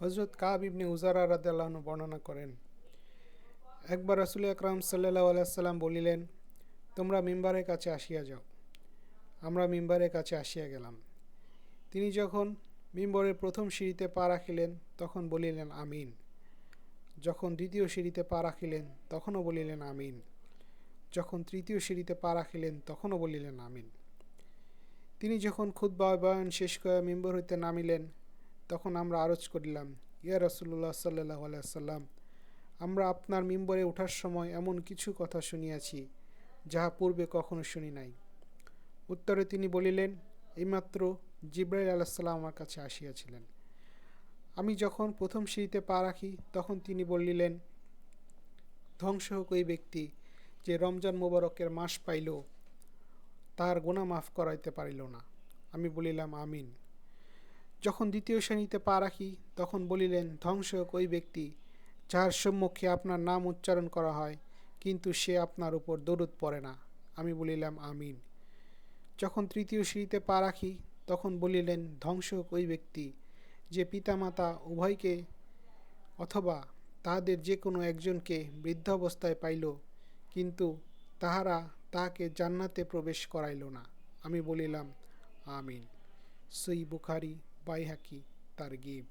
হজরত কাব ইবনে উজারা রাদাল্লাহ বর্ণনা করেন, একবার রাসুল আকরাম সাল্লাহ আলাইসাল্লাম বলিলেন, তোমরা মিম্বারের কাছে আসিয়া যাও। আমরা মিম্বারের কাছে আসিয়া গেলাম। তিনি যখন মিম্বরের প্রথম সিঁড়িতে পা রাখিলেন, তখন বলিলেন, আমিন। যখন দ্বিতীয় সিঁড়িতে পা রাখিলেন, তখনও বলিলেন, আমিন। যখন তৃতীয় সিঁড়িতে পা রাখিলেন, তখনও বলিলেন, আমিন। তিনি যখন খুদ বয়ন শেষ করে মিম্বর হইতে নামিলেন তখন আমরা আরজ করিলাম, ইয়া রসুল্লাহ সাল্লাহ আলাইসাল্লাম আমরা আপনার মিম্বরে ওঠার সময় এমন কিছু কথা শুনিয়াছি, যাহা পূর্বে কখনো শুনি নাই। উত্তরে তিনি বলিলেন, এইমাত্র জিব্রাইল আলাহিসাল্লাম আমার কাছে আসিয়াছিলেন। আমি যখন প্রথম সিঁড়িতে পা রাখি, তখন তিনি বলিলেন, ধ্বংস হোক ওই ব্যক্তি যে রমজান মোবারকের মাস পাইল, তার গোনা মাফ করাইতে পারিল না। আমি বলিলাম, আমিন। যখন দ্বিতীয় শ্রেণীতে পা রাখি, তখন বলিলেন ধ্বংস ওই ব্যক্তি যার সম্মুখে আপনার নাম উচ্চারণ করা হয়, কিন্তু সে আপনার উপর দরুদ পড়ে না। আমি বলিলাম, আমিন। যখন তৃতীয় সিঁড়িতে পা রাখি, তখন বলিলেন ধ্বংস ওই ব্যক্তি, যে পিতামাতা উভয়কে অথবা তাহাদের যে কোনো একজনকে বৃদ্ধ অবস্থায় পাইল, কিন্তু তাহারা তাহাকে জান্নাতে প্রবেশ করাইল না। আমি বলিলাম, আমিন। সই বুখারি vai é aqui, Targib.